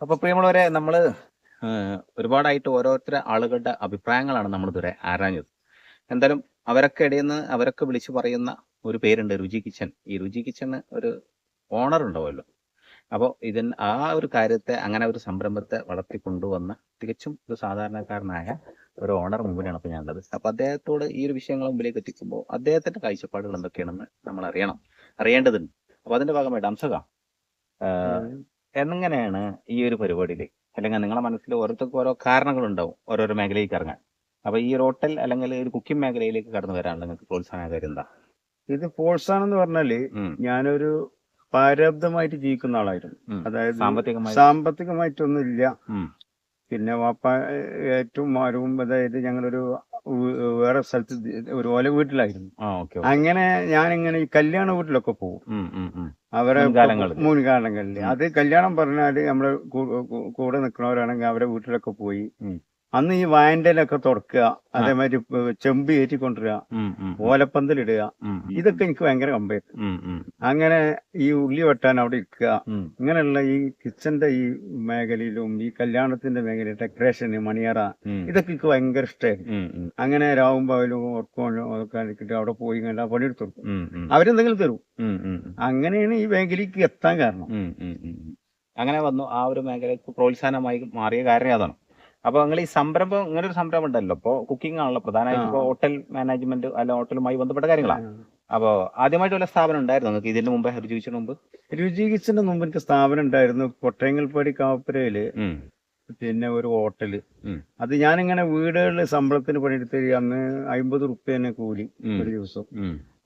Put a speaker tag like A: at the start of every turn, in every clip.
A: അപ്പൊ പ്രിയമുള്ളവരെ നമ്മൾ ഏഹ്, ഒരുപാടായിട്ട് ഓരോരുത്തരെ ആളുകളുടെ അഭിപ്രായങ്ങളാണ് നമ്മൾ ഇതുവരെ ആരാഞ്ഞത്. എന്തായാലും അവരൊക്കെ ഇടയിൽ നിന്ന് അവരൊക്കെ വിളിച്ചു പറയുന്ന ഒരു പേരുണ്ട് രുചി കിച്ചൺ. ഈ രുചി കിച്ചണ് ഒരു ഓണർ ഉണ്ടാവുമല്ലോ. അപ്പോൾ ഇതിൻ ആ ഒരു കാര്യത്തെ അങ്ങനെ ഒരു സംരംഭത്തെ വളർത്തി കൊണ്ടുവന്ന തികച്ചും ഒരു സാധാരണക്കാരനായ ഒരു ഓണർ മുമ്പിലാണ് ഇപ്പോൾ ഞാനുള്ളത് അപ്പോൾ അദ്ദേഹത്തോട് ഈ ഒരു വിഷയങ്ങൾ മുമ്പിലേക്ക് എത്തിക്കുമ്പോൾ അദ്ദേഹത്തിന്റെ കാഴ്ചപ്പാടുകൾ എന്തൊക്കെയാണെന്ന് നമ്മൾ അറിയണം അറിയേണ്ടതുണ്ട്. അപ്പോൾ അതിന്റെ ഭാഗമായിട്ട് അംസക എങ്ങനെയാണ് ഈ ഒരു പരിപാടിയിൽ അല്ലെങ്കിൽ നിങ്ങളുടെ മനസ്സിൽ ഓരോരുത്തർക്കും ഓരോ കാരണങ്ങളുണ്ടാവും ഓരോരോ മേഖലയിലേക്ക് ഇറങ്ങാൻ. അപ്പൊ ഈ ഒരു ഹോട്ടൽ അല്ലെങ്കിൽ ഒരു കുക്കിംഗ് മേഖലയിലേക്ക് കടന്നു വരാൻ നിങ്ങൾക്ക് പ്രോത്സാഹന കാര്യം എന്താ?
B: ഇത് ഫോഴ്സാണെന്ന്
A: പറഞ്ഞാൽ
B: ഞാനൊരു പാരബ്ധമായിട്ട് ജീവിക്കുന്ന ആളായിരുന്നു. അതായത്
A: സാമ്പത്തികമായി?
B: സാമ്പത്തികമായിട്ടൊന്നും ഇല്ല പിന്നെ വാപ്പ ഏറ്റവും ആരും അതായത് ഞങ്ങളൊരു വേറെ സ്ഥലത്ത് ഒരു ഓല വീട്ടിലായിരുന്നു.
A: ഞാൻ
B: അങ്ങനെ ഞാൻ ഈ കല്യാണ വീട്ടിലൊക്കെ പോകും അവരെ
A: മുൻകാലങ്ങളിൽ.
B: അത് കല്യാണം പറഞ്ഞാൽ കൂ- കൂടെ നിൽക്കുന്നവരാണെങ്കിൽ അവരെ വീട്ടിലൊക്കെ പോയി. അന്ന് ഈ വാൻഡലൊക്കെ തുറക്കുക അതേമാതിരി ചെമ്പ് ഏറ്റി കൊണ്ടുവരിക ഓലപ്പന്തലിടുക ഇതൊക്കെ എനിക്ക് ഭയങ്കര കമ്പായിരുന്നു അങ്ങനെ ഈ ഉള്ളി വെട്ടാൻ അവിടെ ഇരിക്കുക. ഇങ്ങനെയുള്ള ഈ കിച്ചന്റെ ഈ മേഖലയിലും ഈ കല്യാണത്തിന്റെ മേഖലയിൽ ഡെക്കറേഷൻ മണിയറ ഇതൊക്കെ എനിക്ക് ഭയങ്കര ഇഷ്ടമായിരുന്നു അങ്ങനെ രാവും പകലും ഉറക്കവും ഒക്കെ എടുത്തിട്ട് അവിടെ പോയി കണ്ട പണിയെടുത്തു കൊടുക്കും. അവരെന്തെങ്കിലും തരും. അങ്ങനെയാണ് ഈ മേഖലയ്ക്ക് എത്താൻ കാരണം.
A: അങ്ങനെ വന്നു. ആ ഒരു മേഖലയ്ക്ക് പ്രോത്സാഹനമായി മാറിയ കാര്യം അതാണ്. അപ്പൊ നിങ്ങൾ ഈ സംരംഭം ഇങ്ങനെ ഒരു സംരംഭം ഉണ്ടല്ലോ. ഇപ്പൊ കുക്കിംഗ് ആണല്ലോ പ്രധാനമായിട്ടും ഇപ്പൊ ഹോട്ടൽ മാനേജ്മെന്റ് അല്ല ഹോട്ടലുമായി ബന്ധപ്പെട്ട കാര്യങ്ങളാണ് അപ്പൊ ആദ്യമായിട്ട് വല്ല സ്ഥാപനം ഉണ്ടായിരുന്നു? നിങ്ങൾക്ക് ഇതിന് മുമ്പ് രുചിച്ചതിന് മുമ്പ്?
B: രുചി കിച്ചന്റെ മുമ്പ് എനിക്ക് സ്ഥാപനം ഉണ്ടായിരുന്നു. കൊട്ടയങ്ങൽപ്പാടി
A: കാപ്പുരയിൽ
B: പിന്നെ ഒരു
A: ഹോട്ടൽ.
B: അത് ഞാനിങ്ങനെ വീടുകളിൽ ശമ്പളത്തിന് പണിയെടുത്ത് അന്ന് അമ്പത് റുപ്യനെ കൂലി ഒരു ദിവസം.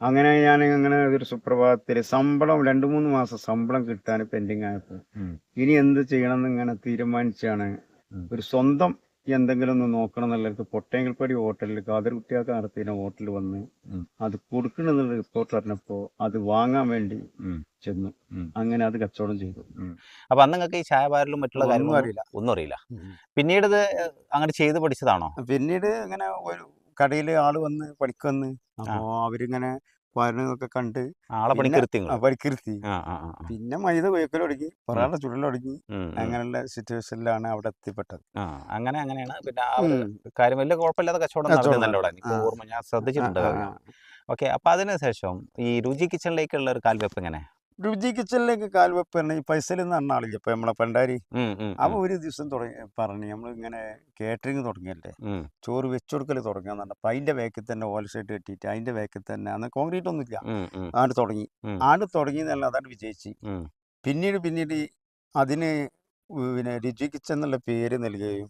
B: അങ്ങനെ ഞാൻ അങ്ങനെ ഒരു സുപ്രഭാതത്തിൽ ശമ്പളം രണ്ടു മൂന്ന് മാസം ശമ്പളം കിട്ടാൻ പെൻഡിങ്
A: ആയപ്പോൾ
B: ഇനി എന്ത് ചെയ്യണം എന്ന് ഇങ്ങനെ തീരുമാനിച്ചാണ്. ഒരു സ്വന്തം എന്തെങ്കിലും ഒന്ന് നോക്കണം എന്നുള്ളത് പൊട്ടേങ്കൽപ്പടി ഹോട്ടലിൽ കാതർ കുട്ടിയാക്ക നടത്തിയ ഹോട്ടലിൽ വന്ന് അത് കൊടുക്കണമെന്നുള്ള റിപ്പോർട്ട് അറിഞ്ഞപ്പോ അത് വാങ്ങാൻ വേണ്ടി ചെന്നു. അങ്ങനെ അത് കച്ചവടം ചെയ്തു.
A: അപ്പൊ അന്ന് നിങ്ങൾക്ക് ഈ ചായപാരലും മറ്റുള്ള കാര്യങ്ങളും
B: അറിയില്ല.
A: ഒന്നും അറിയില്ല. പിന്നീട് ഇത് അങ്ങനെ ചെയ്ത് പഠിച്ചതാണോ?
B: പിന്നീട് അങ്ങനെ ഒരു കടയിൽ ആൾ വന്ന് പണിക്ക് അപ്പോ അവരിങ്ങനെ വരുന്നതൊക്കെ കണ്ട്
A: ആളെ
B: പിന്നെ-
A: പണിക്കിരുത്തി.
B: പണിക്കിരുത്തി. പിന്നെ മൈദ കൊയ്ക്കൽ തുടങ്ങി പൊറാട്ട
A: ചുടലൊടുക്കി.
B: അങ്ങനെയുള്ള സിറ്റുവേഷനിലാണ് അവിടെ എത്തിപ്പെട്ടത്.
A: അങ്ങനെ അങ്ങനെയാണ്. പിന്നെ ആ കാര്യം വലിയ കുഴപ്പമില്ലാതെ കച്ചവടം
B: കച്ചവടം
A: നടക്കുന്നുണ്ട് അവിടെ. എനിക്ക് ഓർമ്മ ഞാൻ ശ്രദ്ധിച്ചിട്ടുണ്ട്. ഓക്കെ അപ്പൊ അതിനുശേഷം ഈ രുചി കിച്ചണിലേക്കുള്ള ഒരു കാൽവെപ്പ് എങ്ങനെ?
B: രുചി കിച്ചണിലേക്ക് കാൽവെപ്പ് തന്നെ ഈ പൈസയിൽ നിന്ന് എണ്ണ ഇപ്പൊ നമ്മളെ പണ്ടാരി? അവ ഒരു ദിവസം തുടങ്ങി പറഞ്ഞു നമ്മൾ ഇങ്ങനെ കേറ്ററിങ് തുടങ്ങിയല്ലേ ചോറ് വെച്ചു കൊടുക്കൽ തുടങ്ങാന്ന് പറഞ്ഞു അപ്പൊ അതിന്റെ വേക്കിൽ തന്നെ ഓല ഷീറ്റ് കെട്ടിയിട്ട് അതിന്റെ വേക്കിൽ തന്നെ അന്ന് കോൺക്രീറ്റ് ഒന്നും ഇല്ല ആണ്ട് തുടങ്ങി. ആണ്ട് തുടങ്ങി എന്നല്ല അതാണ് വിജയിച്ച്. പിന്നീട് പിന്നീട് അതിന് പിന്നെ രുചി കിച്ചൻ എന്നുള്ള പേര് നൽകുകയും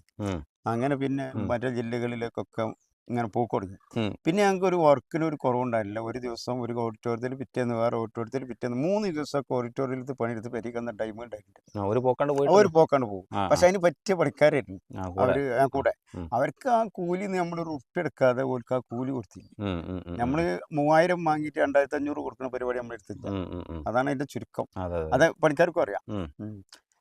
B: അങ്ങനെ പിന്നെ. മറ്റു ജില്ലകളിലേക്കൊക്കെ ഇങ്ങനെ പോക്ക് തുടങ്ങി. പിന്നെ ഞങ്ങൾക്ക് ഒരു വർക്കിന് ഒരു കുറവുണ്ടായില്ല. ഒരു ദിവസം ഒരു ഓഡിറ്റോറിയത്തിൽ പിറ്റേന്ന് വേറെ ഓഡിറ്റോറിയത്തിൽ പിറ്റേന്ന് മൂന്ന് ദിവസമൊക്കെ ഓഡിറ്റോറിയത്തിൽ പണിയെടുത്ത് പരിക്കുന്ന ടൈം ഉണ്ടായിട്ടുണ്ട്.
A: അവർ ഒരു പോക്കാണ്ട്
B: ഒരു
A: പോയിട്ട്
B: പോക്കാണ്ട് പോകും. പക്ഷെ അതിന് പറ്റിയ പണിക്കാരായിരുന്നു.
A: അവർ കൂടെ.
B: അവർക്ക് ആ കൂലി നമ്മൾ ഉറുപ്പ് എടുക്കാതെ ഓർക്ക് ആ കൂലി കൊടുത്തി നമ്മൾ മൂവായിരം വാങ്ങിയിട്ട് രണ്ടായിരത്തി അഞ്ഞൂറ് കൊടുക്കുന്ന പരിപാടി നമ്മൾ എടുത്തില്ല. അതാണ് അതിന്റെ ചുരുക്കം.
A: അത്
B: പണിക്കാർക്കും അറിയാം.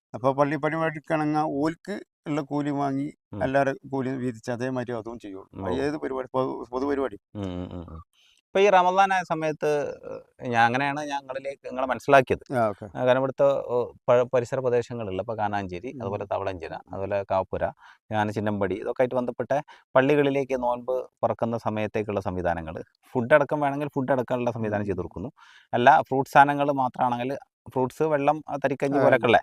A: ഉം.
B: ഉം. അപ്പൊ പള്ളി പരിപാടിക്കാണെങ്കിൽ ഓൽക്ക് ഉള്ള കൂലി വാങ്ങി. എല്ലാവരും കൂലി വീതിച്ച് അതേമാതിരി അതും ചെയ്യുള്ളൂ. ഏത് പരിപാടി പൊതു പൊതുപരിപാടി.
A: ഇപ്പൊ ഈ റമദാന സമയത്ത് ഞാൻ അങ്ങനെയാണ് ഞങ്ങളിലേക്ക് നിങ്ങളെ മനസ്സിലാക്കിയത് കാരണം ഇവിടുത്തെ പരിസര പ്രദേശങ്ങളിൽ ഇപ്പൊ കാനാഞ്ചേരി അതുപോലെ തവളഞ്ചിറ അതുപോലെ കാപ്പുര ഞാൻ ചിന്നമ്പടി ഇതൊക്കെ ആയിട്ട് ബന്ധപ്പെട്ട പള്ളികളിലേക്ക് നോൻപ് പറക്കുന്ന സമയത്തേക്കുള്ള സംവിധാനങ്ങൾ ഫുഡ് അടക്കം വേണമെങ്കിൽ ഫുഡ് അടക്കാനുള്ള സംവിധാനം ചെയ്തു കൊടുക്കുന്നു അല്ല ഫ്രൂട്ട് സാധനങ്ങൾ മാത്രമാണെങ്കിൽ ഫ്രൂട്ട്സ് വെള്ളം തരിക്കഞ്ഞ് പോലൊക്കെ ഉള്ള.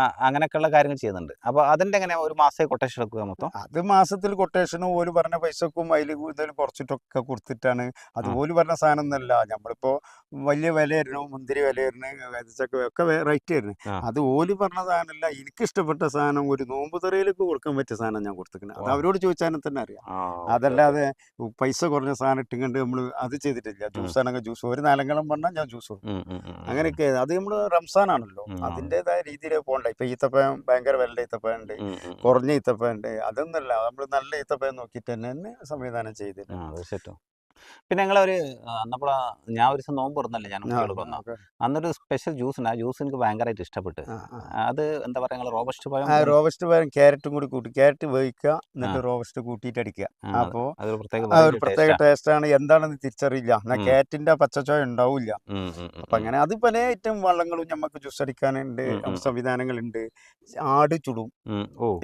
A: ആ അങ്ങനെയൊക്കെയുള്ള കാര്യങ്ങൾ ചെയ്യുന്നുണ്ട്. അപ്പൊ അതിന്റെ എങ്ങനെ ഒരു മാസേ കൊട്ടേഷൻ എടുക്കുക മൊത്തം?
B: അത് മാസത്തിൽ കൊട്ടേഷനും ഓൽ പറഞ്ഞ പൈസക്കും അതിൽ കൂടുതൽ കുറച്ചിട്ടൊക്കെ കൊടുത്തിട്ടാണ്. അത്. ഓൽ പറഞ്ഞ സാധനം ഒന്നല്ല നമ്മളിപ്പോ വലിയ വിലയായിരുന്നു മുന്തിരി വിലയായിരുന്നു ചക്ക ഒക്കെ റേറ്റ് ആയിരുന്നു. അത് ഓൽ പറഞ്ഞ സാധനമല്ല എനിക്ക് ഇഷ്ടപ്പെട്ട സാധനം ഒരു നോമ്പ് തറയിലേക്ക് കൊടുക്കാൻ പറ്റിയ സാധനം ഞാൻ കൊടുത്തിട്ടുണ്ട് അത് അവരോട് ചോദിച്ചാൽ തന്നെ അറിയാം. അതല്ലാതെ പൈസ കുറഞ്ഞ സാധനം ഇട്ടുകൊണ്ട് നമ്മൾ അത് ചെയ്തിട്ടില്ല. ജ്യൂസ് ആണെങ്കിൽ ജ്യൂസ്. ഒരു നാലങ്കളം പറഞ്ഞാൽ ഞാൻ ജ്യൂസ് കൊടുക്കും. അങ്ങനെയൊക്കെ. അത് നമ്മൾ റംസാൻ ആണല്ലോ
A: ഉം.
B: അതിന്റെതായ രീതിയിൽ പോകണ്ട. ഇപ്പൊ ഈത്തപ്പഴം ഭയങ്കര വില ഈത്തപ്പഴം ഉണ്ട്. കുറഞ്ഞ ഈത്തപ്പഴം ഉണ്ട് അതൊന്നല്ല നമ്മൾ നല്ല ഈത്തപ്പഴം നോക്കിയിട്ട് തന്നെ സംവിധാനം
A: ചെയ്തിട്ടുണ്ട് പിന്നെ ഞങ്ങളൊരു നമ്മളെ ഞാൻ ഒരു ദിവസം നോമ്പ് തുറന്നല്ലേ ഞാൻ വന്ന? അന്നൊരു സ്പെഷ്യൽ ജ്യൂസ് ഉണ്ട് ആ ജ്യൂസ് എനിക്ക് ഭയങ്കരമായിട്ട് ഇഷ്ടപ്പെട്ട്. അത് എന്താ പറയാ നിങ്ങൾ റോബസ്റ്റ് പഴം
B: റോബസ്റ്റ് പഴം ക്യാരറ്റും കൂടി കൂട്ടി ക്യാരറ്റ് വേവിക്കുക എന്നിട്ട് റോബസ്റ്റ് കൂട്ടിയിട്ട് അടിക്കുക.
A: അപ്പോൾ
B: അപ്പോ
A: അതൊരു പ്രത്യേക
B: ടേസ്റ്റാണ് ഒരു പ്രത്യേക ടേസ്റ്റ് ആണ്. എന്താണെന്ന് തിരിച്ചറിയില്ല. എന്നാ
A: കാറ്റിന്റെ
B: ക്യാരറ്റിന്റെ പച്ചച്ചോയ ഉണ്ടാവില്ല. അപ്പൊ അങ്ങനെ അത് പല ഐറ്റം വള്ളങ്ങളും നമുക്ക് ജ്യൂസ് അടിക്കാനുണ്ട്. സംവിധാനങ്ങളുണ്ട്. ആട് ചുടും.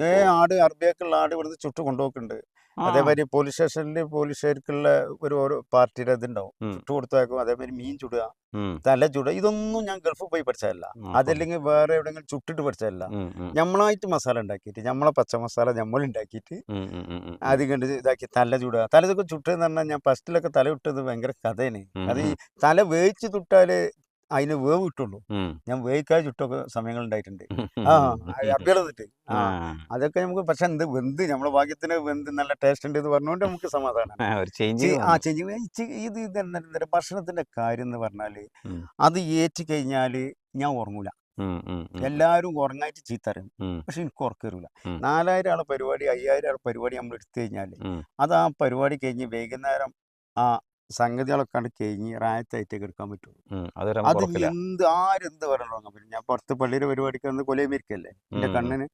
B: ഏ ആട് അറബിയൊക്കെയുള്ള ആട് ഇവിടുന്ന് ചുട്ട് കൊണ്ടുപോക്കുന്നുണ്ട് അതേമാതിരി പോലീസ് സ്റ്റേഷനിൽ പോലീസുകാർക്കുള്ള ഒരു ഓരോ പാർട്ടിയുടെ ഇതുണ്ടാവും. ചുട്ടു കൊടുത്തേക്കും അതേമാതിരി മീൻ ചുടുക തല ചുടുക ഇതൊന്നും ഞാൻ ഗൾഫിൽ പോയി പഠിച്ചതല്ല. അതല്ലെങ്കിൽ വേറെ എവിടെയെങ്കിലും ചുട്ടിട്ട് പഠിച്ചതല്ല. നമ്മളായിട്ട് മസാല ഉണ്ടാക്കിയിട്ട് നമ്മളെ പച്ച മസാല നമ്മൾ ഉണ്ടാക്കിയിട്ട് അത് കണ്ട് ഇതാക്കി തല ചുടുക. തല ചുട്ടെന്ന് പറഞ്ഞാൽ ഞാൻ ഫസ്റ്റിലൊക്കെ തല ചുട്ടത് ഭയങ്കര കഥയാണ്. അത് ഈ തല വേവിച്ച് ചുട്ടാലേ അതിന് വേവ് കിട്ടുള്ളൂ ഞാൻ വേവിക്കാതെ ചുട്ടൊക്കെ സമയങ്ങൾ ഉണ്ടായിട്ടുണ്ട്. ആ
A: ഉം,
B: ആ അതൊക്കെ നമുക്ക് പക്ഷെ എന്ത് വെന്ത് നമ്മളെ ഭാഗ്യത്തിന് വെന്ത് നല്ല ടേസ്റ്റ് ഉണ്ട് എന്ന് പറഞ്ഞുകൊണ്ട് നമുക്ക് സമാധാനം.
A: ആ, ചേഞ്ച്
B: ഇത് ഇത് ഭക്ഷണത്തിന്റെ കാര്യം എന്ന്
A: പറഞ്ഞാൽ
B: അത് ഏറ്റി കഴിഞ്ഞാൽ ഞാൻ ഉറങ്ങൂല.
A: എല്ലാരും
B: എല്ലാവരും ഉറങ്ങായിട്ട് ചീത്തറിയും പക്ഷെ എനിക്ക് ഉറക്കറില്ല
A: ഉം.
B: നാലായിരം ആളെ പരിപാടി അയ്യായിരം ആളെ പരിപാടി നമ്മൾ എടുത്തു കഴിഞ്ഞാൽ അത് ആ പരിപാടി കഴിഞ്ഞ് വൈകുന്നേരം ആ സംഗതികളൊക്കെ കഴിഞ്ഞ് റായത്തായിട്ടേക്ക് എടുക്കാൻ പറ്റുള്ളൂ. അത് എന്ത് ആരെന്ത് പറഞ്ഞു പറ്റും. ഞാൻ പുറത്ത് പള്ളിയുടെ പരിപാടിക്ക് വന്ന് കൊലയുമിരിക്കല്ലേ
A: എന്റെ.
B: കണ്ണിന്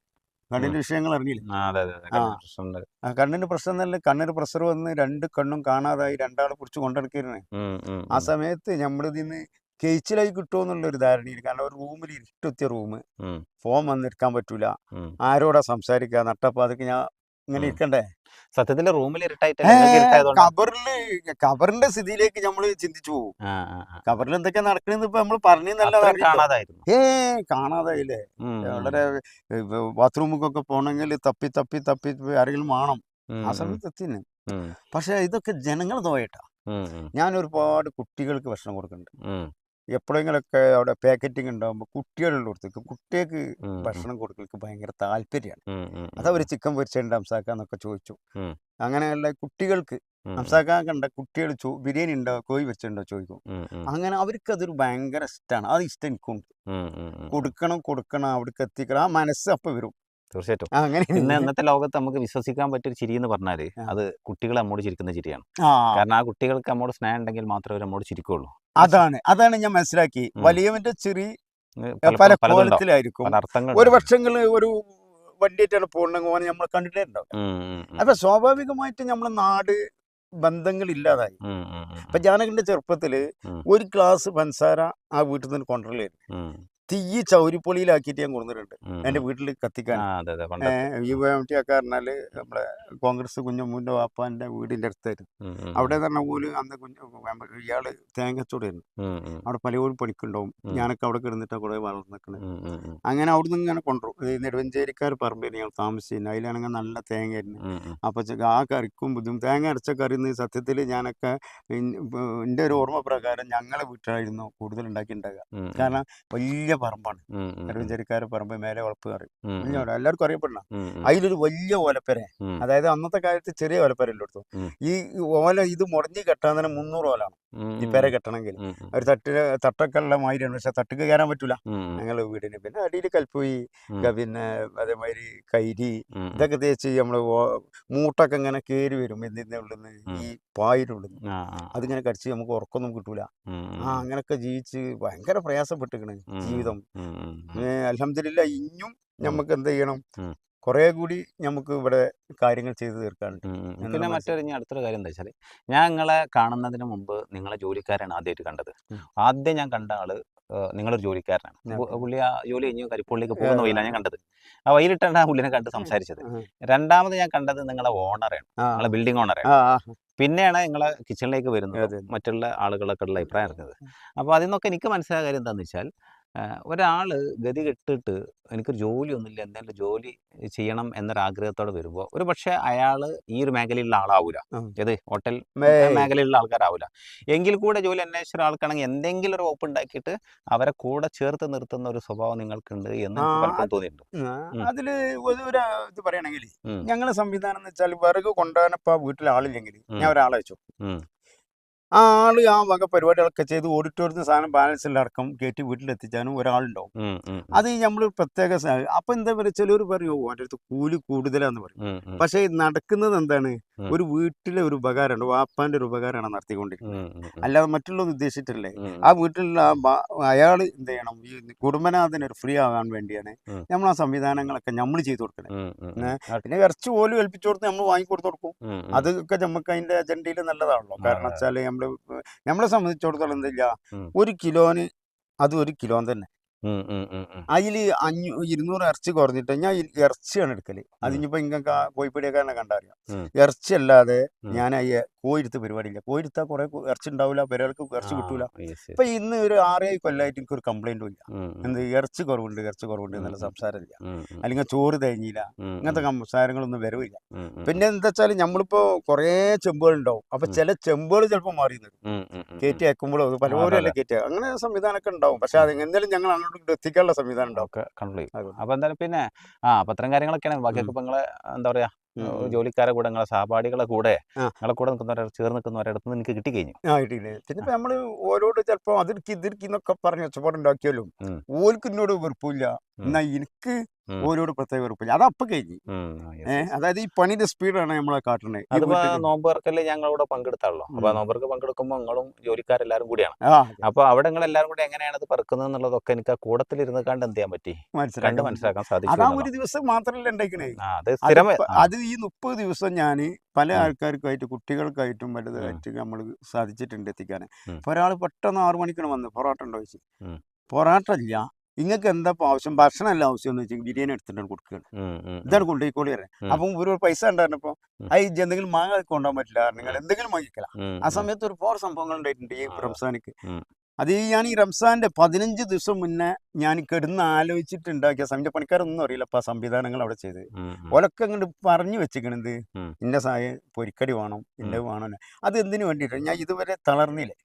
B: കണ്ണിന്റെ വിഷയങ്ങൾ അറിഞ്ഞില്ല?
A: ആ,
B: കണ്ണിന് പ്രശ്നം എന്നല്ല കണ്ണിന് പ്രഷർ വന്ന് രണ്ട് കണ്ണും കാണാതായി രണ്ടാളെ പിടിച്ച് കൊണ്ടെടുക്കരുന്നേ. ആ സമയത്ത് നമ്മളിതിൽ നിന്ന് കേച്ചിലായി കിട്ടുമെന്നുള്ള ഒരു ധാരണയില്ല കാരണം ഒരു റൂമിൽ ഇരുട്ടെത്തിയ റൂം ഫോം വന്നിരിക്കാൻ പറ്റൂല. ആരോടാ സംസാരിക്കുക നട്ടപ്പാതക്ക് ഞാൻ ഇങ്ങനെ. ഇരിക്കണ്ടേ
A: സത്യത്തിൽ റൂമിൽ ഇരുട്ടായിട്ട്
B: കബറിൽ കബറിന്റെ സ്ഥിതിയിലേക്ക് നമ്മൾ ചിന്തിച്ചു പോകും. കബറിൽ എന്തൊക്കെയാ നടക്കണെന്ന് ഇപ്പൊ നമ്മൾ
A: കാണാതായിരുന്നു.
B: ഏ കാണാതായില്ലേ? വളരെ ബാത്റൂമുക്കൊക്കെ പോണെങ്കിൽ തപ്പി തപ്പി തപ്പി ആരെങ്കിലും വേണം. ആ സമയത്ത് എത്തിന് പക്ഷെ ഇതൊക്കെ ജനങ്ങൾ നോയട്ടാ. ഞാൻ ഒരുപാട് കുട്ടികൾക്ക് ഭക്ഷണം കൊടുക്കുന്നുണ്ട്. എപ്പോഴെങ്കിലൊക്കെ അവിടെ പാക്കറ്റിംഗ് ഉണ്ടാകുമ്പോൾ കുട്ടികളുള്ളടത്തേക്ക് കുട്ടികൾക്ക് ഭക്ഷണം കൊടുക്കൽക്ക് ഭയങ്കര താല്പര്യമാണ്
A: ഉം, ഉം,
B: അത് അവർ ചിക്കൻ പൊരിച്ചുണ്ട് അംസാക്കാന്നൊക്കെ ചോദിച്ചു. അങ്ങനെയുള്ള കുട്ടികൾക്ക്
A: ഉം,
B: അംസാക്കാൻ കണ്ട കുട്ടികൾ ചോ ബിരിയാണി ഉണ്ടോ കോഴി വെച്ചിട്ടുണ്ടോ ചോദിക്കും. അങ്ങനെ അവർക്ക് അതൊരു ഭയങ്കര ഇഷ്ടമാണ് അത് ഇഷ്ടം എനിക്കുണ്ട്. കൊടുക്കണം കൊടുക്കണം അവിടേക്ക് എത്തിക്കണം. ആ മനസ്സ് അപ്പൊ വരും.
A: തീർച്ചയായിട്ടും.
B: അങ്ങനെ
A: ഇന്ന് ഇന്നത്തെ ലോകത്ത് നമുക്ക് വിശ്വസിക്കാൻ പറ്റിയൊരു ചിരി എന്ന്
B: പറഞ്ഞാൽ
A: അത് കുട്ടികൾ നമ്മോട് ചിരിക്കുന്ന ചിരിയാണ്. കാരണം ആ കുട്ടികൾക്ക് നമ്മോട് സ്നേഹം ഉണ്ടെങ്കിൽ മാത്രമേ അവർ നമ്മോട് ചിരിക്കുള്ളൂ
B: അതാണ് അതാണ് ഞാൻ മനസ്സിലാക്കി. വലിയവന്റെ ചെറി പല കോലത്തിലായിരിക്കും. ഒരു വർഷങ്ങളിൽ ഒരു വണ്ടിയായിട്ടാണ് പോകുന്നെങ്കിൽ ഓനെ നമ്മൾ കണ്ടിട്ടേ ഉണ്ടാവും അപ്പൊ സ്വാഭാവികമായിട്ട് നമ്മളെ നാട് ബന്ധങ്ങൾ ഇല്ലാതായി. അപ്പൊ ഞാനൊക്കെ
A: ചെറുപ്പത്തിൽ
B: ഒരു ഗ്ലാസ് പഞ്ചസാര ആ വീട്ടിൽ നിന്ന് കൊണ്ടുവരലായിരുന്നു തീ ചൗരിപ്പൊളിയിലാക്കിയിട്ട് ഞാൻ കൊടുത്തിട്ടുണ്ട് എന്റെ വീട്ടിൽ കത്തിക്കാൻ. ഈ വേമട്ടിയൊക്കെ പറഞ്ഞാൽ നമ്മളെ കോൺഗ്രസ് കുഞ്ഞമ്മൂന്റെ വാപ്പാന്റെ വീടിന്റെ അടുത്തായിരുന്നു. അവിടെ തന്നെ പോലും അന്ന് കുഞ്ഞു ഇയാൾ തേങ്ങച്ചോടായിരുന്നു അവിടെ പലപ്പോഴും പണിക്കുണ്ടാവും. ഞാനൊക്കെ അവിടെ കിടന്നിട്ട് കുറെ വളർന്നിക്കണത് അങ്ങനെ അവിടെ നിന്ന് ഇങ്ങനെ കൊണ്ടുപോകും നെടുവഞ്ചേരിക്കാർ പറമ്പിൽ ഞങ്ങൾ താമസിച്ചിരുന്നു. അതിലാണെങ്കിൽ നല്ല തേങ്ങയായിരുന്നു. അപ്പൊ ആ കറിക്കും ബുദ്ധിമുട്ട് തേങ്ങ അരച്ച കറി സത്യത്തിൽ ഞാനൊക്കെ എന്റെ ഒരു ഓർമ്മ പ്രകാരം ഞങ്ങളെ വീട്ടിലായിരുന്നു കൂടുതൽ ഉണ്ടാക്കി ഉണ്ടാകുക കാരണം വലിയ പറമ്പാണ്. നെടുവഞ്ചേരിക്കാരെ പറമ്പ് മേലെ വളപ്പ് പറയും എല്ലാവർക്കും അറിയപ്പെടണം. അതിലൊരു വലിയ ഓലപ്പര. അതായത് അന്നത്തെ കാലത്ത് ചെറിയ ഓലപ്പര
A: ഉള്ളൂ
B: ഈ ഓല ഇത് മുടഞ്ഞ് കെട്ടാൻ തന്നെ മുന്നൂറ് ഓലാണ്. ഈ പേരെ കെട്ടണമെങ്കിൽ. ഒരു തട്ടിൽ തട്ടൊക്കെയുള്ള മാതിരിയാണ്. പക്ഷെ തട്ടിക്ക് കയറാൻ പറ്റൂല. ഞങ്ങളെ വീടിന് പിന്നെ അടിയിൽ കൽപ്പോയി പിന്നെ അതേമാതിരി കൈരി ഇതൊക്കെ തേച്ച് നമ്മൾ മൂട്ടൊക്കെ ഇങ്ങനെ കയറി വരും. എന്തിന്റെ ഉള്ളിൽ നിന്ന് ഈ പായുടെ ഉള്ളിൽ നിന്ന് അതിങ്ങനെ കടിച്ച് നമുക്ക് ഉറക്കൊന്നും കിട്ടൂല. ആ അങ്ങനൊക്കെ ജീവിച്ച് ഭയങ്കര പ്രയാസപ്പെട്ടിരിക്കണേ
A: ഉം,
B: ജീവിതം. അലഹമില്ല ഇനിയും നമുക്ക് എന്ത് ചെയ്യണം. കുറെ കൂടി നമുക്ക് ഇവിടെ കാര്യങ്ങൾ ചെയ്തു തീർക്കാനുണ്ട്.
A: പിന്നെ മറ്റൊരു ഞാൻ അടുത്തൊരു കാര്യം എന്താ വെച്ചാൽ ഞാൻ നിങ്ങളെ കാണുന്നതിന് മുമ്പ് നിങ്ങളെ ജോലിക്കാരാണ് ആദ്യമായിട്ട് കണ്ടത്. ആദ്യം ഞാൻ കണ്ട ആൾ നിങ്ങളൊരു ജോലിക്കാരനാണ്. പുള്ളി ആ ജോലി കഴിഞ്ഞു കരിപ്പുള്ളിക്ക് പോകുന്ന
B: ഏഹ്.
A: ഞാൻ കണ്ടത്. ആ വഴിയിലിട്ടാണ് ആ പുള്ളിനെ കണ്ട് സംസാരിച്ചത്. രണ്ടാമത് ഞാൻ കണ്ടത് നിങ്ങളെ ഓണറാണ് നിങ്ങളെ ബിൽഡിംഗ് ഓണറാണ് പിന്നെയാണ് നിങ്ങളെ കിച്ചണിലേക്ക് വരുന്നത് മറ്റുള്ള ആളുകളൊക്കെ ഉള്ള അഭിപ്രായം അറിഞ്ഞത്. അപ്പോൾ അതിൽ നിന്നൊക്കെ എനിക്ക് മനസ്സിലായ കാര്യം എന്താണെന്ന് വെച്ചാൽ ഒരാൾ ഗതി കെട്ടിട്ട് എനിക്കൊരു ജോലിയൊന്നുമില്ല എന്തെങ്കിലും ജോലി ചെയ്യണം എന്നൊരാഗ്രഹത്തോടെ വരുമ്പോൾ ഒരു പക്ഷേ അയാൾ ഈ ഒരു മേഖലയിലുള്ള ആളാവൂല. ഏത് ഹോട്ടൽ മേഖലയിലുള്ള ആൾക്കാരാവൂല എങ്കിൽ കൂടെ ജോലി അന്വേഷിച്ച ആൾക്കാണെങ്കിൽ എന്തെങ്കിലും ഒരു വകുപ്പ് ഉണ്ടാക്കിയിട്ട് അവരെ കൂടെ ചേർത്ത് നിർത്തുന്ന ഒരു സ്വഭാവം നിങ്ങൾക്കുണ്ട് എന്ന് തോന്നിയിട്ടുണ്ട്.
B: അതിൽ ഒരു ഇത് പറയണെങ്കിൽ
A: ഞങ്ങളുടെ
B: ഞങ്ങളെ സംവിധാനം എന്ന് വെച്ചാൽ വിറക് കൊണ്ടുപോകാനപ്പോ വീട്ടിൽ ആളില്ലെങ്കിൽ. ഞാൻ ഒരാളെ വെച്ചു. ആ ആൾ ആ വക പരിപാടികളൊക്കെ ചെയ്ത് ഓഡിറ്റോറിയത്തിന് സാധനം ബാലൻസ് അടക്കം കയറ്റി വീട്ടിലെത്തിച്ചാലും ഒരാളുണ്ടാവും. അത് നമ്മൾ പ്രത്യേക അപ്പൊ എന്താ പറയുക ചിലർ പറയും ഓരോരുത്തർ അടുത്ത് കൂലി കൂടുതലാന്ന് പറയും. പക്ഷെ നടക്കുന്നത് എന്താണ്. ഒരു വീട്ടിലെ ഒരു ഉപകാരമുണ്ട്. വാപ്പാന്റെ ഒരു ഉപകാരമാണ് നടത്തിക്കൊണ്ടിരിക്കുന്നത്. അല്ലാതെ മറ്റുള്ളത് ഉദ്ദേശിച്ചിട്ടില്ലേ? ആ വീട്ടിലുള്ള അയാൾ എന്ത് ചെയ്യണം? ഈ കുടുംബനാഥന് ഒരു ഫ്രീ ആകാൻ വേണ്ടിയാണ് നമ്മൾ ആ സംവിധാനങ്ങളൊക്കെ നമ്മൾ ചെയ്തു
A: കൊടുക്കണേ.
B: പിന്നെ ഇറച്ചി പോലും ഏൽപ്പിച്ചു കൊടുത്ത് നമ്മൾ വാങ്ങിക്കൊടുത്തു കൊടുക്കും. അതൊക്കെ നമുക്ക് അതിന്റെ അജണ്ടയിൽ നല്ലതാണല്ലോ. കാരണം
A: വെച്ചാൽ
B: വെച്ചാൽ നമ്മൾ നമ്മളെ സംബന്ധിച്ചിടത്തോളം എന്തില്ല. ഒരു കിലോന് അത് ഒരു കിലോ തന്നെ. അതിൽ അഞ്ഞൂ ഇരുന്നൂറ് ഇറച്ചി കുറഞ്ഞിട്ട് ഞാൻ ഇറച്ചിയാണ് എടുക്കൽ. അതിനിപ്പോ ഇങ്ങനെ കോഴിപ്പീടിയൊക്കെ കണ്ടറിയാം. ഇറച്ചി അല്ലാതെ
A: ഞാൻ
B: ഞാൻ അയ്യ കോഴിരുത്ത് പരിപാടിയില്ല. കോഴിരുത്താ കുറെ ഇറച്ചി ഉണ്ടാവില്ല പെരകൾക്ക് ഇറച്ചി കിട്ടൂല. ഇപ്പൊ ഇന്ന് ഒരു ആറേഴ് കൊല്ലായിട്ട് എനിക്ക് ഒരു കംപ്ലൈന്റും ഇല്ല എന്ത് ഇറച്ചി കുറവുണ്ട് ഇറച്ചി കുറവുണ്ട് എന്നുള്ള. സംസാരമില്ല. അല്ലെങ്കിൽ ചോറ്
A: തേങ്ങിയില്ല
B: ഇങ്ങനത്തെ സംസാരങ്ങളൊന്നും വരവില്ല. പിന്നെ എന്താ വെച്ചാൽ നമ്മളിപ്പോ കുറേ ചെമ്പുകൾ ഉണ്ടാവും അപ്പൊ ചില ചെമ്പുകൾ ചിലപ്പോൾ മാറി നിൽക്കും കയറ്റി അയക്കുമ്പോഴോ പലപ്പോഴും അല്ലേ കയറ്റി അങ്ങനെ സംവിധാനമൊക്കെ ഉണ്ടാവും. പക്ഷെ അത് എന്തായാലും ഞങ്ങൾ അങ്ങോട്ട് എത്തിക്കാനുള്ള സംവിധാനം ഉണ്ടാവും.
A: അപ്പൊ എന്തായാലും പിന്നെ ആ അത്തരം കാര്യങ്ങളൊക്കെയാണ്. ബാക്കിയൊക്കെ ഇപ്പൊ നിങ്ങളെ എന്താ പറയാ. ജോലിക്കാരെ കൂടെ നിങ്ങളെ സഹപാഠികളെ കൂടെ. നിങ്ങളെ കൂടെ നിൽക്കുന്നവരെ ചേർന്ന് നിൽക്കുന്നവരടുത്ത് അടുത്ത് നിന്ന് എനിക്ക് കിട്ടിക്കഴിഞ്ഞു
B: ആ കിട്ടിയില്ലേ പിന്നെ നമ്മൾ നമ്മൾ ഓരോട് ചിലപ്പോ അതിർക്ക് ഇതിർക്ക് എന്നൊക്കെ പറഞ്ഞ് ഒച്ചപ്പാടുണ്ടാക്കിയാലും
A: ഉം.
B: ഓർക്ക് എന്നോട് വെറുപ്പില്ല. എന്നാ എനിക്ക്
A: ഉം.
B: ഓരോട് പ്രത്യേക ഉറപ്പില്ല അതപ്പൊ കഴിഞ്ഞു. അതായത് ഈ പണിയുടെ സ്പീഡാണ് നമ്മളെ കാട്ടുന്നത്
A: അതിപ്പോ
B: വീട്ടിൽ.
A: നോമ്പുകാർക്കല്ലേ ഞങ്ങളിവിടെ പങ്കെടുത്താണല്ലോ അപ്പൊ. നോമ്പർക്ക് പങ്കെടുക്കുമ്പോൾ നിങ്ങളും ജോലിക്കാരെല്ലാരും കൂടിയാണ്. അപ്പൊ അവിടെ നിങ്ങൾ എല്ലാവരും കൂടി എങ്ങനെയാണ് ഇത് പറക്കുന്നത് എന്നുള്ളതൊക്കെ എനിക്ക് ആ കൂടത്തിലിരുന്ന് കണ്ട് എന്ത് ചെയ്യാൻ പറ്റി? കണ്ട്
B: മനസ്സിലാക്കാൻ
A: സാധിക്കും
B: അതാ ഒരു ദിവസം മാത്രമല്ല ഉണ്ടാക്കണേ.
A: അത് സ്ഥിരം
B: അത് ഈ മുപ്പത് ദിവസം ഞാൻ പല. ആൾക്കാർക്കായിട്ട് കുട്ടികൾക്കായിട്ടും വലുതായിട്ട് നമ്മൾ സാധിച്ചിട്ടുണ്ട് എത്തിക്കാൻ. ഒരാൾ പെട്ടെന്ന് ആറു മണിക്കാണ് വന്നത്. പൊറോട്ട ഉണ്ടോ ചോദിച്ചു. പൊറോട്ട ഇല്ല. നിങ്ങൾക്ക് എന്താ ആവശ്യം? ഭക്ഷണം അല്ല ആവശ്യം എന്ന് വെച്ചാൽ ബിരിയാണി എടുത്തിട്ടാണ് കൊടുക്കുകയാണ്. ഇതാണ് കൊണ്ടുപോയിക്കോളി പറയാം
A: ഉം.
B: അപ്പം ഒരു പൈസ ഉണ്ടായിരുന്നപ്പോ ഇജ്ജ് എന്തെങ്കിലും മാങ്ങ കൊണ്ടുപോകാൻ പറ്റില്ല നിങ്ങൾ എന്തെങ്കിലും വാങ്ങിക്കല. ആ സമയത്ത് ഒരുപാട് സംഭവങ്ങൾ ഉണ്ടായിട്ടുണ്ട് ഈ
A: ആ.
B: റംസാനിക്ക്. അത് ഈ ഞാൻ ഈ റംസാന്റെ പതിനഞ്ച് ദിവസം മുന്നേ ഞാൻ കിടന്ന് ആലോചിച്ചിട്ട് ഉണ്ടാക്കിയ സമയ പണിക്കാരൊന്നും അറിയില്ല അപ്പൊ ആ സംവിധാനങ്ങൾ അവിടെ ചെയ്ത്. ഓലൊക്കെ അങ്ങോട്ട് പറഞ്ഞു വെച്ചിക്കണത്
A: ഉം.
B: ഇന്ന സായ പൊരിക്കടി വേണം ഇന്ന വേണം അത് എന്തിനു വേണ്ടിയിട്ടാണ് ഞാൻ ഇതുവരെ തളർന്നില്ലേ?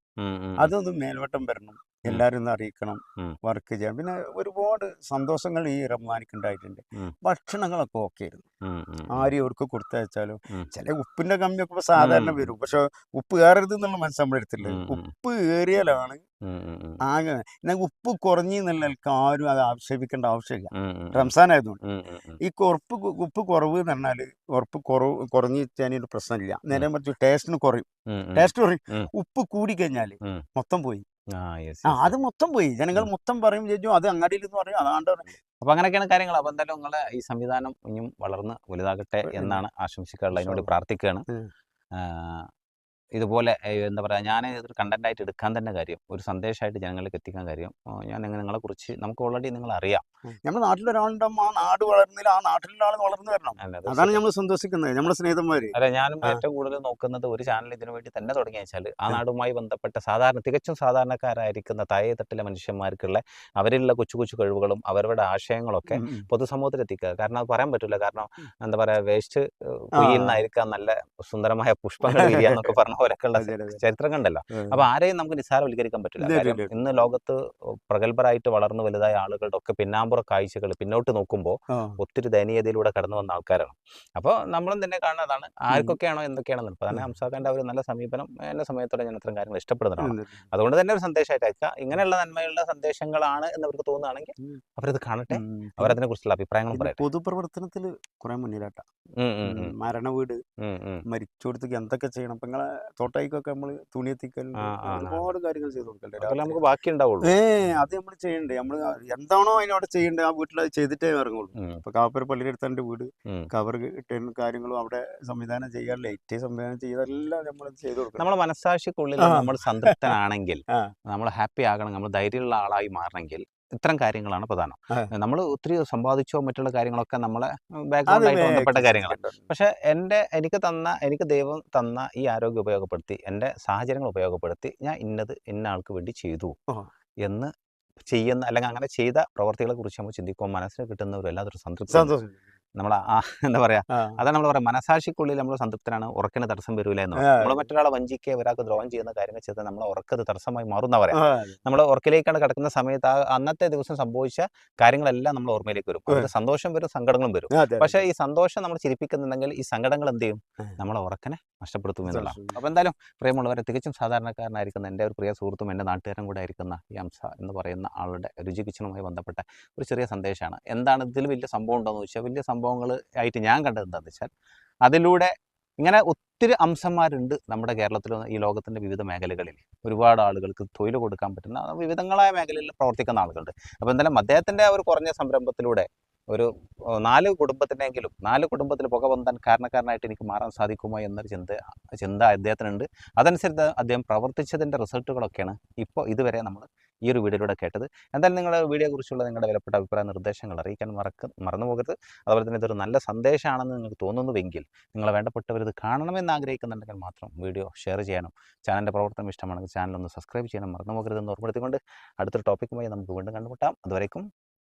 B: അതൊന്ന് മേൽവട്ടം വരണം. എല്ലാവരും ഒന്ന് അറിയിക്കണം വർക്ക് ചെയ്യാം പിന്നെ ഒരുപാട് സന്തോഷങ്ങൾ ഈ റംസാനിക്ക് ഉണ്ടായിട്ടുണ്ട്. ഭക്ഷണങ്ങളൊക്കെ ഓക്കെ ആയിരുന്നു. ആരും അവർക്ക് കൊടുത്തയച്ചാലും ചില ഉപ്പിന്റെ കമ്മിയൊക്കെ ഇപ്പൊ സാധാരണ. വരും പക്ഷെ ഉപ്പ് കയറരുത് എന്നുള്ള
A: ഉം.
B: ഉപ്പ് ഏറിയാലാണ്
A: ഉം.
B: ആകെ ഉപ്പ് കുറഞ്ഞു എന്നുള്ള ആരും അത് ആക്ഷേപിക്കേണ്ട ആവശ്യമില്ല. റംസാൻ ആയതുകൊണ്ട്. ഈ ഉറപ്പ് ഉപ്പ് കുറവ് എന്ന് പറഞ്ഞാൽ ഉറപ്പ് കുറവ് കുറഞ്ഞു ഒരു പ്രശ്നമില്ല നേരെ മറിച്ച് ടേസ്റ്റിന് കുറയും. ടേസ്റ്റ് കുറയും ഉപ്പ് കൂടി കഴിഞ്ഞാൽ. മൊത്തം പോയി
A: ആ,
B: അത് മൊത്തം പോയി. ജനങ്ങൾ മൊത്തം പറയും ചേച്ചു അത് അങ്ങാടിയിൽ എന്ന് പറയും അതാണ്ട്
A: അപ്പൊ അങ്ങനെയൊക്കെയാണ് കാര്യങ്ങൾ. അപ്പൊ എന്തായാലും നിങ്ങളെ ഈ സംവിധാനം ഇനിയും വളർന്ന് വലുതാകട്ടെ എന്നാണ് ആശംസിക്കാറുള്ളത്. അതിനോട് പ്രാർത്ഥിക്കുകയാണ്. ഇതുപോലെ എന്താ പറയുക ഞാൻ ഇതൊരു കണ്ടന്റ് ആയിട്ട് എടുക്കാൻ തന്നെ കാര്യം ഒരു സന്ദേശമായിട്ട് ജനങ്ങൾക്ക് എത്തിക്കാൻ കാര്യം ഞാൻ നിങ്ങളെ കുറിച്ച് നമുക്ക് ഓൾറെഡി നിങ്ങൾ അറിയാം
B: നമ്മുടെ നാട്ടിലൊരാളുണ്ടാകുമ്പോൾ ആ നാട് വളർന്നില്ല ആ നാട്ടിലുള്ള ആൾ വളർന്നു വരണം. അതാണ് നമ്മൾ സന്തോഷിക്കുന്നത് നമ്മുടെ സ്നേഹിതന്മാര്.
A: അല്ല ഞാനും ഏറ്റവും കൂടുതൽ നോക്കുന്നത് ഒരു ചാനൽ ഇതിനു വേണ്ടി തന്നെ തുടങ്ങിയ വെച്ചാൽ ആ. നാടുമായി ബന്ധപ്പെട്ട സാധാരണ തികച്ചും സാധാരണക്കാരായിരിക്കുന്ന താഴെ തട്ടിലെ മനുഷ്യന്മാർക്കുള്ള അവരിലുള്ള കൊച്ചു കൊച്ചു കഴിവുകളും അവരുടെ ആശയങ്ങളൊക്കെ. പൊതുസമൂഹത്തിൽ എത്തിക്കുക. കാരണം അത് പറയാൻ പറ്റില്ല കാരണം എന്താ പറയാ വേസ്റ്റ് നിന്നായിരിക്കാം നല്ല സുന്ദരമായ പുഷ്പങ്ങൾ എന്നൊക്കെ പറഞ്ഞ പോലൊക്കെയുള്ള
B: ഉള്ള.
A: ചരിത്രം കണ്ടല്ലോ അപ്പൊ ആരെയും നമുക്ക് നിസ്സാരവൽക്കരിക്കാൻ പറ്റില്ല. ഇന്ന് ലോകത്ത് പ്രഗത്ഭരായിട്ട് വളർന്നു വലുതായ ആളുകളുടെ ഒക്കെ പിന്നാമ്പുറ കാഴ്ചകൾ പിന്നോട്ട് നോക്കുമ്പോൾ. ഒത്തിരി ദയനീയതയിലൂടെ കടന്നു വന്ന ആൾക്കാരാണ്. അപ്പോൾ നമ്മളും തന്നെ കാണുന്നതാണ് ആർക്കൊക്കെയാണോ എന്തൊക്കെയാണെന്ന്. ഇപ്പൊ തന്നെ
B: ഉം.
A: ഹംസാഖാന്റെ ഒരു നല്ല സമീപനം എന്നെ സമയത്തോടെ ഞാൻ അത്തരം കാര്യങ്ങൾ ഇഷ്ടപ്പെടുന്നതാണ് അതുകൊണ്ട് തന്നെ ഒരു സന്ദേശമായിട്ട് അയക്കുക. ഇങ്ങനെയുള്ള നന്മയുള്ള സന്ദേശങ്ങളാണ് എന്ന് അവർക്ക് തോന്നുകയാണെങ്കിൽ അവരത് കാണട്ടെ. അവരതിനെ കുറിച്ചുള്ള അഭിപ്രായങ്ങളും
B: പിന്നെ
A: പറയട്ടെ.
B: പൊതുപ്രവർത്തനത്തിൽ കുറെ മുന്നിലാട്ട. മരണ വീട്. മരിച്ചോടത്തേക്ക് എന്തൊക്കെ ചെയ്യണം. ഇപ്പൊ നിങ്ങളെ തോട്ടായിക്കൊക്കെ നമ്മൾ തുണി എത്തിക്കൽ
A: ആ, ആ,
B: ഒരുപാട് കാര്യങ്ങൾ ചെയ്ത് കൊടുക്കണ്ടേ.
A: നമുക്ക് ബാക്കി ഉണ്ടാവുള്ളൂ.
B: ഏ അത് നമ്മൾ ചെയ്യണ്ടേ? നമ്മൾ എന്താണോ അതിനവിടെ ചെയ്യണ്ടേ? ആ വീട്ടിൽ അത് ചെയ്തിട്ടേ ഇറങ്ങുള്ളൂ. ഇപ്പൊ കാപ്പര പള്ളിയുടെ അടുത്ത് എന്റെ വീട്. കവർ കിട്ടുന്ന കാര്യങ്ങളും അവിടെ സംവിധാനം ചെയ്യാൻ ലൈറ്റ് സംവിധാനം ചെയ്തെല്ലാം നമ്മൾ ചെയ്ത് കൊടുക്കണം.
A: നമ്മളെ മനസ്സാക്ഷിക്കുള്ളിൽ നമ്മൾ സംതൃപ്തനാണെങ്കിൽ നമ്മൾ ഹാപ്പി ആകണം നമ്മൾ ധൈര്യമുള്ള ആളായി മാറണമെങ്കിൽ ഇത്തരം കാര്യങ്ങളാണ് പ്രധാനം. നമ്മൾ ഒത്തിരി സമ്പാദിച്ചോ മറ്റുള്ള കാര്യങ്ങളൊക്കെ നമ്മളെ ബാക്ക്ഗ്രൗണ്ടായിട്ട് ബന്ധപ്പെട്ട
B: കാര്യങ്ങളുണ്ട്
A: കാര്യങ്ങളാണ്. പക്ഷെ എന്റെ എനിക്ക് തന്ന എനിക്ക് ദൈവം തന്ന ഈ ആരോഗ്യം ഉപയോഗപ്പെടുത്തി എന്റെ സാഹചര്യങ്ങൾ ഉപയോഗപ്പെടുത്തി ഞാൻ ഇന്നത് ഇന്ന ആൾക്ക് വേണ്ടി ചെയ്തു എന്ന് ചെയ്യുന്ന അല്ലെങ്കിൽ അങ്ങനെ ചെയ്ത പ്രവർത്തികളെ കുറിച്ച് നമ്മൾ ചിന്തിക്കുമ്പോൾ മനസ്സിന് കിട്ടുന്ന ഒരു വല്ലാത്തൊരു സംതൃപ്തി നമ്മൾ എന്താ പറയാ അതാണ് നമ്മൾ പറയാം മനസാക്ഷിക്കുള്ളിൽ നമ്മൾ സംതൃപ്തനാണ് ഉറക്കിന് തടസ്സം വരൂല എന്ന്. നമ്മൾ മറ്റൊരാളെ വഞ്ചിക്കുക ഒരാൾക്ക് ദ്രോഹം ചെയ്യുന്ന കാര്യങ്ങൾ ചെയ്താൽ നമ്മളെ ഉറക്കത് തടസ്സമായി മാറുന്ന പറയാം. നമ്മൾ ഉറക്കിലേക്കാണ് കിടക്കുന്ന സമയത്ത് ആ അന്നത്തെ ദിവസം സംഭവിച്ച കാര്യങ്ങളെല്ലാം നമ്മൾ ഓർമ്മയിലേക്ക് വരും. സന്തോഷം വരും സങ്കടങ്ങളും വരും. പക്ഷേ ഈ സന്തോഷം നമ്മൾ ചിരിപ്പിക്കുന്നുണ്ടെങ്കിൽ ഈ സങ്കടങ്ങൾ എന്ത് ചെയ്യും. നമ്മളെ ഉറക്കനെ നഷ്ടപ്പെടുത്തും എന്നുള്ള അപ്പോൾ എന്തായാലും പ്രിയമുള്ളവരെ തികച്ചും സാധാരണക്കാരനായിരിക്കുന്ന എന്റെ ഒരു പ്രിയ സുഹൃത്തും എന്റെ നാട്ടുകാരും കൂടെ ആയിരിക്കുന്ന ഈ അംസ എന്ന് പറയുന്ന ആളുടെ രുചി കിച്ചണുമായി ബന്ധപ്പെട്ട ഒരു ചെറിയ സന്ദേശമാണ്. എന്താണ് ഇതിൽ വലിയ സംഭവം ഉണ്ടോയെന്ന് ചോദിച്ചാൽ വലിയ സംഭവങ്ങൾ ആയിട്ട് ഞാൻ കണ്ടത് എന്താണെന്ന് വെച്ചാൽ അതിലൂടെ ഇങ്ങനെ ഒത്തിരി അംശന്മാരുണ്ട് നമ്മുടെ കേരളത്തിൽ ഈ ലോകത്തിന്റെ വിവിധ മേഖലകളിൽ. ഒരുപാട് ആളുകൾക്ക് തൊഴിൽ കൊടുക്കാൻ പറ്റുന്ന വിവിധങ്ങളായ മേഖലയിൽ പ്രവർത്തിക്കുന്ന ആളുകളുണ്ട്. അപ്പോൾ എന്തായാലും അദ്ദേഹത്തിന്റെ ഒരു കുറഞ്ഞ സംരംഭത്തിലൂടെ ഒരു നാല് കുടുംബത്തിനെങ്കിലും നാല് കുടുംബത്തിൽ പുക പൊന്താൻ കാരണക്കാരനായിട്ട് എനിക്ക് മാറാൻ സാധിക്കുമോ എന്നൊരു ചിന്ത ചിന്ത അദ്ദേഹത്തിനുണ്ട്. അതനുസരിച്ച് അദ്ദേഹം പ്രവർത്തിച്ചതിന്റെ റിസൾട്ടുകളൊക്കെയാണ് ഇപ്പോൾ ഇതുവരെ നമ്മൾ ഈ ഒരു വീഡിയോയിലൂടെ കേട്ടത്. എന്തായാലും നിങ്ങളുടെ വീഡിയോയെക്കുറിച്ചുള്ള നിങ്ങളുടെ വിലപ്പെട്ട അഭിപ്രായ നിർദ്ദേശങ്ങൾ അറിയിക്കാൻ മറക്ക മറന്നു പോകരുത്. അതുപോലെ തന്നെ ഇതൊരു നല്ല സന്ദേശമാണെന്ന് നിങ്ങൾക്ക് തോന്നുന്നുവെങ്കിൽ നിങ്ങളെ വേണ്ടപ്പെട്ടവർ ഇത് കാണണമെന്ന് ആഗ്രഹിക്കുന്നുണ്ടെങ്കിൽ മാത്രം വീഡിയോ ഷെയർ ചെയ്യണം ചാനലിന്റെ പ്രവർത്തനം ഇഷ്ടമാണെങ്കിൽ ചാനൽ ഒന്ന് സബ്സ്ക്രൈബ് ചെയ്യണം മറന്നു പോകരുതെന്ന് ഓർമ്മപ്പെടുത്തിക്കൊണ്ട് അടുത്തൊരു ടോപ്പിക്കുമായി നമുക്ക് വീണ്ടും കണ്ടുമുട്ടാം. അതുവരേക്കും